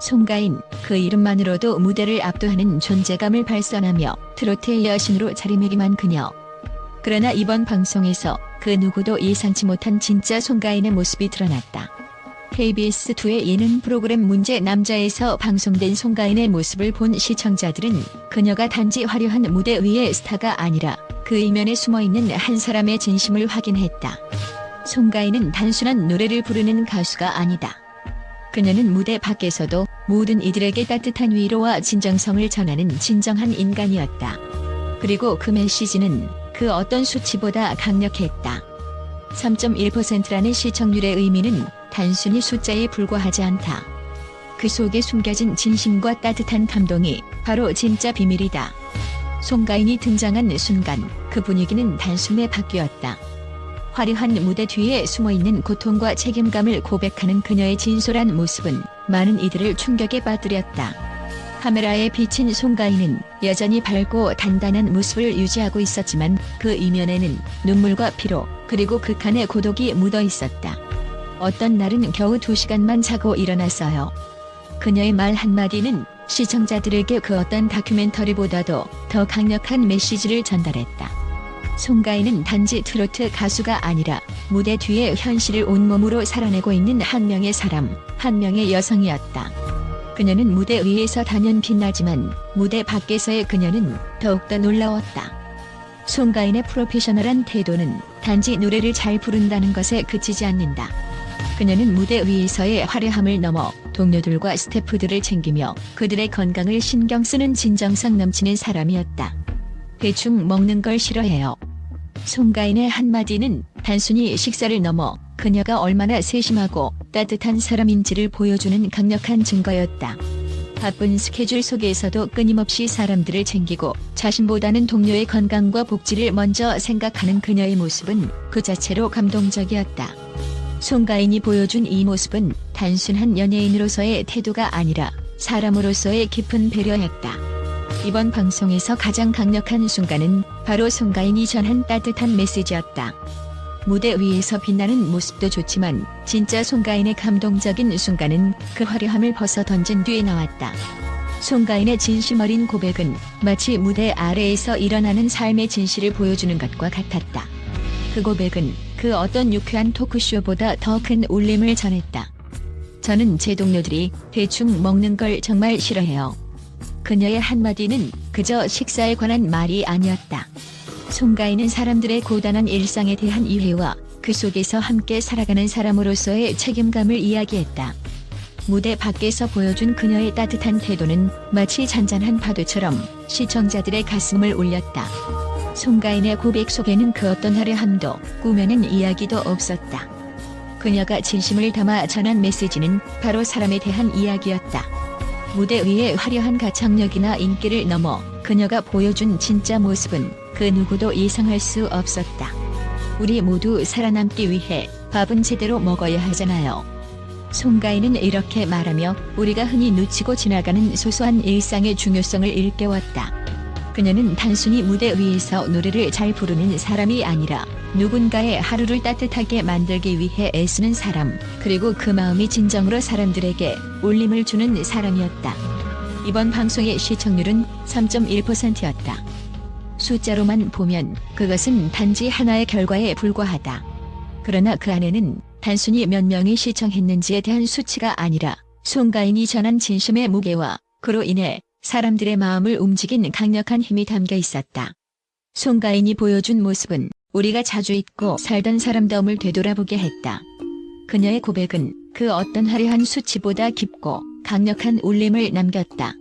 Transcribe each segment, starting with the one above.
송가인 그 이름만으로도 무대를 압도하는 존재감을 발산하며 트로트의 여신으로 자리매김한 그녀. 그러나 이번 방송에서 그 누구도 예상치 못한 진짜 송가인의 모습이 드러났다. KBS2의 예능 프로그램 문제 남자에서 방송된 송가인의 모습을 본 시청자들은 그녀가 단지 화려한 무대 위의 스타가 아니라 그 이면에 숨어 있는 한 사람의 진심을 확인했다. 송가인은 단순한 노래를 부르는 가수가 아니다. 그녀는 무대 밖에서도 모든 이들에게 따뜻한 위로와 진정성을 전하는 진정한 인간이었다. 그리고 그 메시지는 그 어떤 수치보다 강력했다. 3.1%라는 시청률의 의미는 단순히 숫자에 불과하지 않다. 그 속에 숨겨진 진심과 따뜻한 감동이 바로 진짜 비밀이다. 송가인이 등장한 순간 그 분위기는 단숨에 바뀌었다. 화려한 무대 뒤에 숨어있는 고통과 책임감을 고백하는 그녀의 진솔한 모습은 많은 이들을 충격에 빠뜨렸다. 카메라에 비친 송가인은 여전히 밝고 단단한 모습을 유지하고 있었지만 그 이면에는 눈물과 피로 그리고 극한의 고독이 묻어 있었다. 어떤 날은 겨우 두 시간만 자고 일어났어요. 그녀의 말 한마디는 시청자들에게 그 어떤 다큐멘터리보다도 더 강력한 메시지를 전달했다. 송가인은 단지 트로트 가수가 아니라 무대 뒤에 현실을 온몸으로 살아내고 있는 한 명의 사람, 한 명의 여성이었다. 그녀는 무대 위에서 단연 빛나지만 무대 밖에서의 그녀는 더욱더 놀라웠다. 송가인의 프로페셔널한 태도는 단지 노래를 잘 부른다는 것에 그치지 않는다. 그녀는 무대 위에서의 화려함을 넘어 동료들과 스태프들을 챙기며 그들의 건강을 신경 쓰는 진정성 넘치는 사람이었다. 대충 먹는 걸 싫어해요. 송가인의 한마디는 단순히 식사를 넘어 그녀가 얼마나 세심하고 따뜻한 사람인지를 보여주는 강력한 증거였다. 바쁜 스케줄 속에서도 끊임없이 사람들을 챙기고 자신보다는 동료의 건강과 복지를 먼저 생각하는 그녀의 모습은 그 자체로 감동적이었다. 송가인이 보여준 이 모습은 단순한 연예인으로서의 태도가 아니라 사람으로서의 깊은 배려였다. 이번 방송에서 가장 강력한 순간은 바로 송가인이 전한 따뜻한 메시지였다. 무대 위에서 빛나는 모습도 좋지만 진짜 송가인의 감동적인 순간은 그 화려함을 벗어 던진 뒤에 나왔다. 송가인의 진심 어린 고백은 마치 무대 아래에서 일어나는 삶의 진실을 보여주는 것과 같았다. 그 고백은 그 어떤 유쾌한 토크쇼보다 더 큰 울림을 전했다. 저는 제 동료들이 대충 먹는 걸 정말 싫어해요. 그녀의 한마디는 그저 식사에 관한 말이 아니었다. 송가인은 사람들의 고단한 일상에 대한 이해와 그 속에서 함께 살아가는 사람으로서의 책임감을 이야기했다. 무대 밖에서 보여준 그녀의 따뜻한 태도는 마치 잔잔한 파도처럼 시청자들의 가슴을 울렸다. 송가인의 고백 속에는 그 어떤 화려함도 꾸며낸 이야기도 없었다. 그녀가 진심을 담아 전한 메시지는 바로 사람에 대한 이야기였다. 무대 위의 화려한 가창력이나 인기를 넘어 그녀가 보여준 진짜 모습은 그 누구도 예상할 수 없었다. 우리 모두 살아남기 위해 밥은 제대로 먹어야 하잖아요. 송가인은 이렇게 말하며 우리가 흔히 놓치고 지나가는 소소한 일상의 중요성을 일깨웠다. 그녀는 단순히 무대 위에서 노래를 잘 부르는 사람이 아니라 누군가의 하루를 따뜻하게 만들기 위해 애쓰는 사람, 그리고 그 마음이 진정으로 사람들에게 울림을 주는 사람이었다. 이번 방송의 시청률은 3.1%였다. 숫자로만 보면 그것은 단지 하나의 결과에 불과하다. 그러나 그 안에는 단순히 몇 명이 시청했는지에 대한 수치가 아니라 송가인이 전한 진심의 무게와 그로 인해 사람들의 마음을 움직인 강력한 힘이 담겨 있었다. 송가인이 보여준 모습은 우리가 자주 잊고 살던 사람다움을 되돌아보게 했다. 그녀의 고백은 그 어떤 화려한 수치보다 깊고 강력한 울림을 남겼다.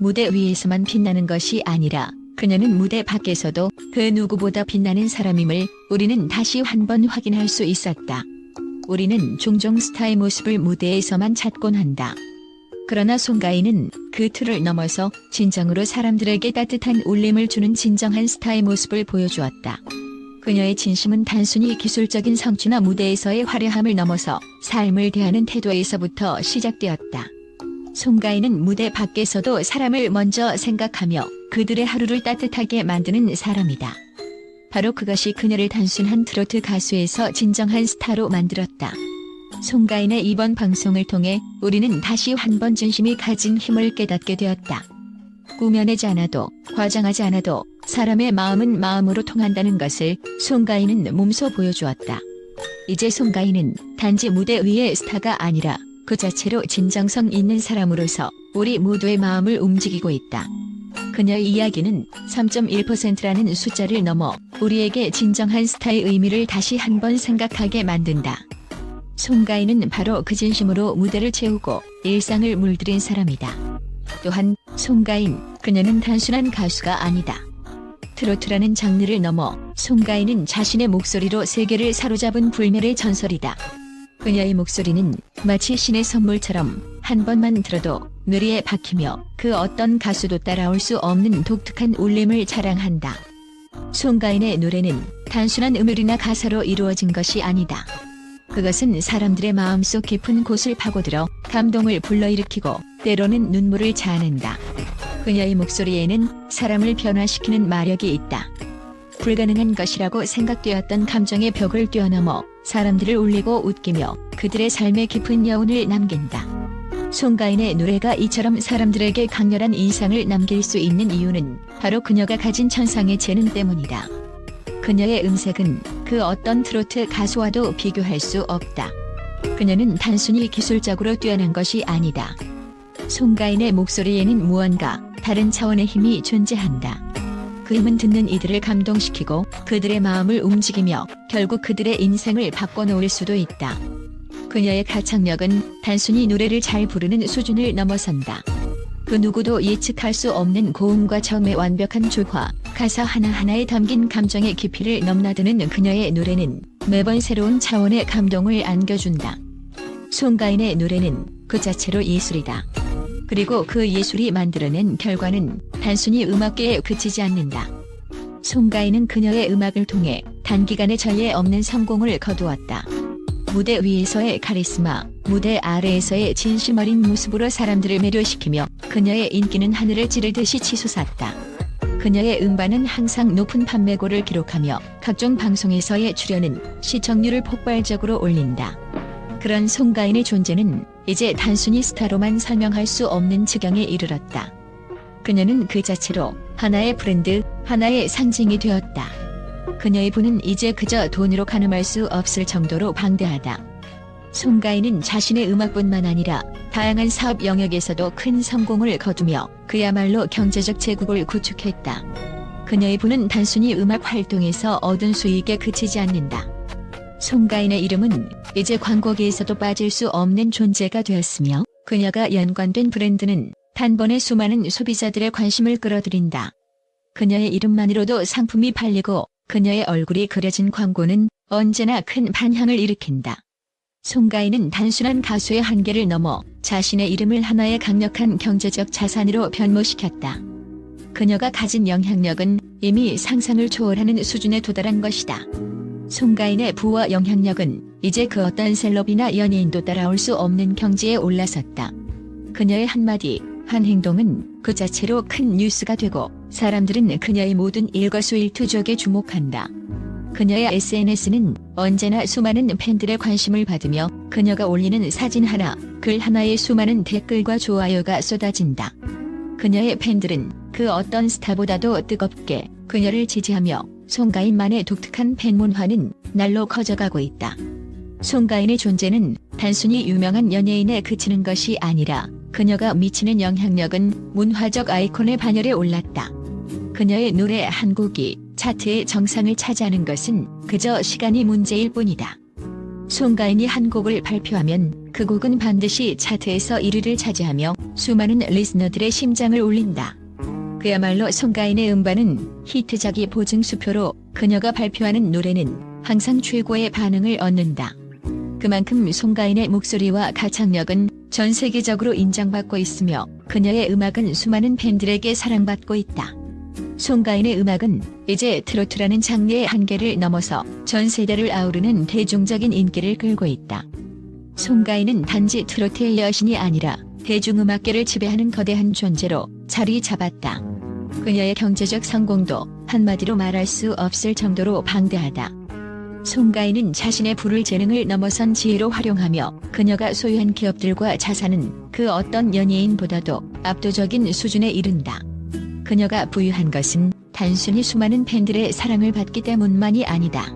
무대 위에서만 빛나는 것이 아니라 그녀는 무대 밖에서도 그 누구보다 빛나는 사람임을 우리는 다시 한 번 확인할 수 있었다. 우리는 종종 스타의 모습을 무대에서만 찾곤 한다. 그러나 송가인은 그 틀을 넘어서 진정으로 사람들에게 따뜻한 울림을 주는 진정한 스타의 모습을 보여주었다. 그녀의 진심은 단순히 기술적인 성취나 무대에서의 화려함을 넘어서 삶을 대하는 태도에서부터 시작되었다. 송가인은 무대 밖에서도 사람을 먼저 생각하며 그들의 하루를 따뜻하게 만드는 사람이다. 바로 그것이 그녀를 단순한 트로트 가수에서 진정한 스타로 만들었다. 송가인의 이번 방송을 통해 우리는 다시 한번 진심이 가진 힘을 깨닫게 되었다. 꾸며내지 않아도 과장하지 않아도 사람의 마음은 마음으로 통한다는 것을 송가인은 몸소 보여주었다. 이제 송가인은 단지 무대 위의 스타가 아니라 그 자체로 진정성 있는 사람으로서 우리 모두의 마음을 움직이고 있다. 그녀의 이야기는 3.1%라는 숫자를 넘어 우리에게 진정한 스타의 의미를 다시 한번 생각하게 만든다. 송가인은 바로 그 진심으로 무대를 채우고 일상을 물들인 사람이다. 또한 송가인, 그녀는 단순한 가수가 아니다. 트로트라는 장르를 넘어 송가인은 자신의 목소리로 세계를 사로잡은 불멸의 전설이다. 그녀의 목소리는 마치 신의 선물처럼 한 번만 들어도 뇌리에 박히며 그 어떤 가수도 따라올 수 없는 독특한 울림을 자랑한다. 송가인의 노래는 단순한 음율이나 가사로 이루어진 것이 아니다. 그것은 사람들의 마음속 깊은 곳을 파고들어 감동을 불러일으키고 때로는 눈물을 자아낸다. 그녀의 목소리에는 사람을 변화시키는 마력이 있다. 불가능한 것이라고 생각되었던 감정의 벽을 뛰어넘어 사람들을 울리고 웃기며 그들의 삶에 깊은 여운을 남긴다. 송가인의 노래가 이처럼 사람들에게 강렬한 인상을 남길 수 있는 이유는 바로 그녀가 가진 천상의 재능 때문이다. 그녀의 음색은 그 어떤 트로트 가수와도 비교할 수 없다. 그녀는 단순히 기술적으로 뛰어난 것이 아니다. 송가인의 목소리에는 무언가 다른 차원의 힘이 존재한다. 그 힘은 듣는 이들을 감동시키고 그들의 마음을 움직이며 결국 그들의 인생을 바꿔놓을 수도 있다. 그녀의 가창력은 단순히 노래를 잘 부르는 수준을 넘어선다. 그 누구도 예측할 수 없는 고음과 저음의 완벽한 조화, 가사 하나하나에 담긴 감정의 깊이를 넘나드는 그녀의 노래는 매번 새로운 차원의 감동을 안겨준다. 송가인의 노래는 그 자체로 예술이다. 그리고 그 예술이 만들어낸 결과는 단순히 음악계에 그치지 않는다. 송가인은 그녀의 음악을 통해 단기간에 전례 없는 성공을 거두었다. 무대 위에서의 카리스마, 무대 아래에서의 진심 어린 모습으로 사람들을 매료시키며 그녀의 인기는 하늘을 찌르듯이 치솟았다. 그녀의 음반은 항상 높은 판매고를 기록하며 각종 방송에서의 출연은 시청률을 폭발적으로 올린다. 그런 송가인의 존재는 이제 단순히 스타로만 설명할 수 없는 지경에 이르렀다. 그녀는 그 자체로 하나의 브랜드, 하나의 상징이 되었다. 그녀의 부는 이제 그저 돈으로 가늠할 수 없을 정도로 방대하다. 송가인은 자신의 음악뿐만 아니라 다양한 사업 영역에서도 큰 성공을 거두며 그야말로 경제적 제국을 구축했다. 그녀의 부는 단순히 음악 활동에서 얻은 수익에 그치지 않는다. 송가인의 이름은 이제 광고계에서도 빠질 수 없는 존재가 되었으며 그녀가 연관된 브랜드는 단번에 수많은 소비자들의 관심을 끌어들인다. 그녀의 이름만으로도 상품이 팔리고 그녀의 얼굴이 그려진 광고는 언제나 큰 반향을 일으킨다. 송가인은 단순한 가수의 한계를 넘어 자신의 이름을 하나의 강력한 경제적 자산으로 변모시켰다. 그녀가 가진 영향력은 이미 상상을 초월하는 수준에 도달한 것이다. 송가인의 부와 영향력은 이제 그 어떤 셀럽이나 연예인도 따라올 수 없는 경지에 올라섰다. 그녀의 한마디, 한 행동은 그 자체로 큰 뉴스가 되고 사람들은 그녀의 모든 일거수일투족에 주목한다. 그녀의 SNS는 언제나 수많은 팬들의 관심을 받으며 그녀가 올리는 사진 하나, 글 하나에 수많은 댓글과 좋아요가 쏟아진다. 그녀의 팬들은 그 어떤 스타보다도 뜨겁게 그녀를 지지하며 송가인만의 독특한 팬 문화는 날로 커져가고 있다. 송가인의 존재는 단순히 유명한 연예인에 그치는 것이 아니라 그녀가 미치는 영향력은 문화적 아이콘의 반열에 올랐다. 그녀의 노래 한 곡이 차트의 정상을 차지하는 것은 그저 시간이 문제일 뿐이다. 송가인이 한 곡을 발표하면 그 곡은 반드시 차트에서 1위를 차지하며 수많은 리스너들의 심장을 울린다. 그야말로 송가인의 음반은 히트작이 보증수표로 그녀가 발표하는 노래는 항상 최고의 반응을 얻는다. 그만큼 송가인의 목소리와 가창력은 전 세계적으로 인정받고 있으며 그녀의 음악은 수많은 팬들에게 사랑받고 있다. 송가인의 음악은 이제 트로트라는 장르의 한계를 넘어서 전 세대를 아우르는 대중적인 인기를 끌고 있다. 송가인은 단지 트로트의 여신이 아니라 대중음악계를 지배하는 거대한 존재로 자리 잡았다. 그녀의 경제적 성공도 한마디로 말할 수 없을 정도로 방대하다. 송가인은 자신의 불을 재능을 넘어선 지혜로 활용하며 그녀가 소유한 기업들과 자산은 그 어떤 연예인보다도 압도적인 수준에 이른다. 그녀가 부유한 것은 단순히 수많은 팬들의 사랑을 받기 때문만이 아니다.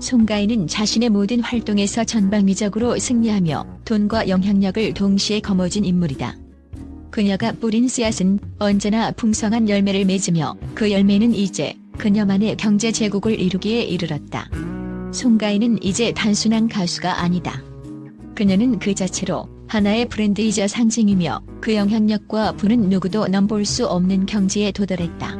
송가인은 자신의 모든 활동에서 전방위적으로 승리하며 돈과 영향력을 동시에 거머쥔 인물이다. 그녀가 뿌린 씨앗은 언제나 풍성한 열매를 맺으며 그 열매는 이제 그녀만의 경제 제국을 이루기에 이르렀다. 송가인은 이제 단순한 가수가 아니다. 그녀는 그 자체로 하나의 브랜드이자 상징이며 그 영향력과 부는 누구도 넘볼 수 없는 경지에 도달했다.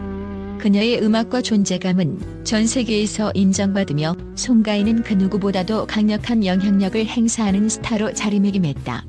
그녀의 음악과 존재감은 전 세계에서 인정받으며 송가인은 그 누구보다도 강력한 영향력을 행사하는 스타로 자리매김했다.